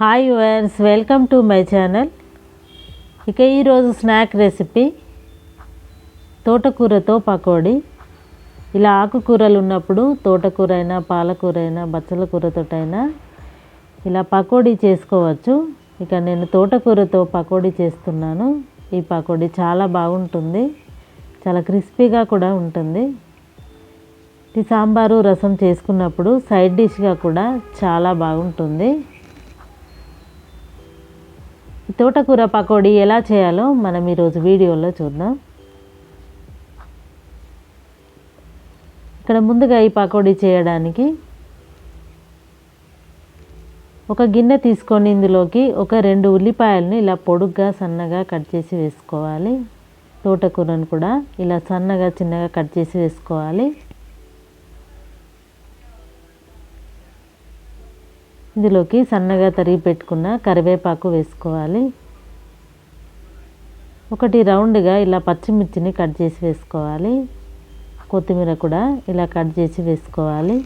Hi yours welcome to my channel ఇక ఈరోజు snack recipe తోటకూరతో pakodi. ఇలా ఆకుకూరలు ఉన్నప్పుడు తోటకూర అయినా పాలకూర అయినా బచ్చల కూరతోటైనా ఇలా పకోడీ చేసుకోవచ్చు. ఇక నేను తోటకూరతో పకోడీ చేస్తున్నాను. ఈ పకోడీ చాలా బాగుంటుంది. చాలా క్రిస్పీగా కూడా ఉంటుంది. ఈ సాంబారు రసం చేసుకున్నప్పుడు సైడ్ డిష్గా కూడా చాలా బాగుంటుంది. తోటకూర పకోడీ ఎలా చేయాలో మనం ఈరోజు వీడియోలో చూద్దాం. ఇక్కడ ముందుగా ఈ పకోడీ చేయడానికి ఒక గిన్నె తీసుకొని ఇందులోకి ఒక రెండు ఉల్లిపాయలని ఇలా పొడుగ్గా సన్నగా కట్ చేసి వేసుకోవాలి. తోటకూరను కూడా ఇలా సన్నగా చిన్నగా కట్ చేసి వేసుకోవాలి. ఇందులోకి సన్నగా తరిగి పెట్టుకున్న కరివేపాకు వేసుకోవాలి. ఒకటి రౌండ్గా ఇలా పచ్చిమిర్చిని కట్ చేసి వేసుకోవాలి. కొత్తిమీర కూడా ఇలా కట్ చేసి వేసుకోవాలి.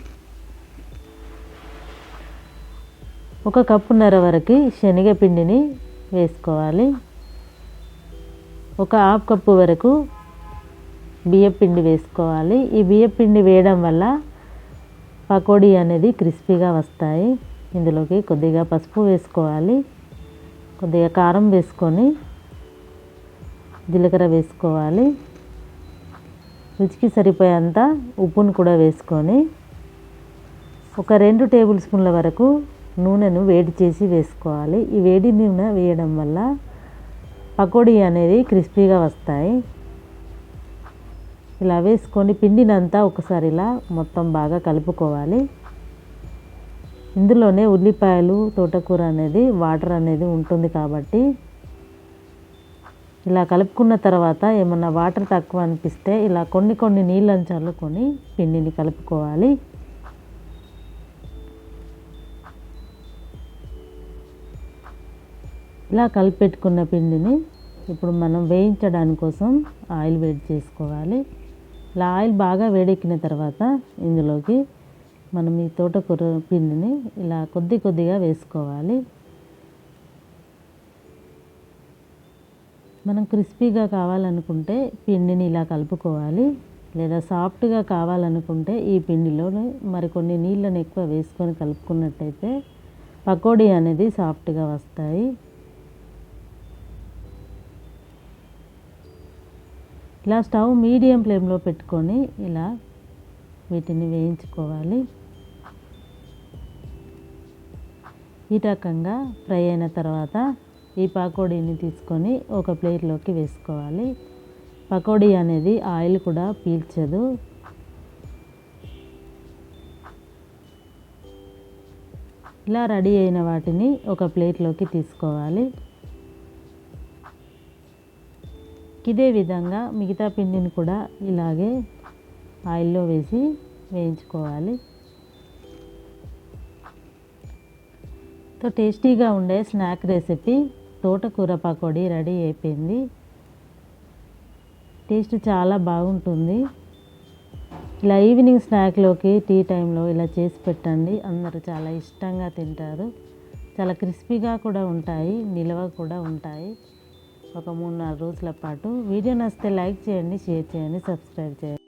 ఒక కప్పున్నర వరకు శనగపిండిని వేసుకోవాలి. ఒక హాఫ్ కప్పు వరకు బియ్యపిండి వేసుకోవాలి. ఈ బియ్యపిండి వేయడం వల్ల పకోడీ అనేది క్రిస్పీగా వస్తాయి. ఇందులోకి కొద్దిగా పసుపు వేసుకోవాలి. కొద్దిగా కారం వేసుకొని జీలకర్ర వేసుకోవాలి. రుచికి సరిపోయేంత ఉప్పును కూడా వేసుకొని ఒక రెండు టేబుల్ స్పూన్ల వరకు నూనెను వేడి చేసి వేసుకోవాలి. ఈ వేడి నూనె వేయడం వల్ల పకోడీ అనేది క్రిస్పీగా వస్తాయి. ఇలా వేసుకొని పిండినంతా ఒకసారి ఇలా మొత్తం బాగా కలుపుకోవాలి. ఇందులోనే ఉల్లిపాయలు తోటకూర అనేది వాటర్ అనేది ఉంటుంది కాబట్టి ఇలా కలుపుకున్న తర్వాత ఏమన్నా వాటర్ తక్కువ అనిపిస్తే ఇలా కొన్ని కొన్ని నీళ్ళని చల్లుకొని పిండిని కలుపుకోవాలి. ఇలా కలిపెట్టుకున్న పిండిని ఇప్పుడు మనం వేయించడానికి కోసం ఆయిల్ వేడి చేసుకోవాలి. ఇలా ఆయిల్ బాగా వేడెక్కిన తర్వాత ఇందులోకి మనం ఈ తోటకూర పిండిని ఇలా కొద్ది కొద్దిగా వేసుకోవాలి. మనం క్రిస్పీగా కావాలనుకుంటే పిండిని ఇలా కలుపుకోవాలి. లేదా సాఫ్ట్గా కావాలనుకుంటే ఈ పిండిలోనే మరికొన్ని నీళ్ళను ఎక్కువ వేసుకొని కలుపుకున్నట్టయితే పకోడీ అనేది సాఫ్ట్గా వస్తాయి. ఇలా స్టవ్ మీడియం ఫ్లేమ్లో పెట్టుకొని ఇలా వీటిని వేయించుకోవాలి. ఈ రకంగా ఫ్రై అయిన తర్వాత ఈ పకోడీని తీసుకొని ఒక ప్లేట్లోకి వేసుకోవాలి. పకోడీ అనేది ఆయిల్ కూడా పీల్చదు. ఇలా రెడీ అయిన వాటిని ఒక ప్లేట్లోకి తీసుకోవాలి. ఇదే విధంగా మిగతా పిండిని కూడా ఇలాగే ఆయిల్లో వేసి వేయించుకోవాలి. సో టేస్టీగా ఉండే స్నాక్ రెసిపీ తోటకూర పకోడీ రెడీ అయిపోయింది. టేస్ట్ చాలా బాగుంటుంది. ఇలా ఈవినింగ్ స్నాక్లోకి టీ టైంలో ఇలా చేసి పెట్టండి. అందరూ చాలా ఇష్టంగా తింటారు. చాలా క్రిస్పీగా కూడా ఉంటాయి నిల్వ కూడా ఉంటాయి. ఒక మూడు నాలుగు రోజుల పాటు. వీడియో నచ్చితే లైక్ చేయండి షేర్ చేయండి సబ్స్క్రైబ్ చేయండి.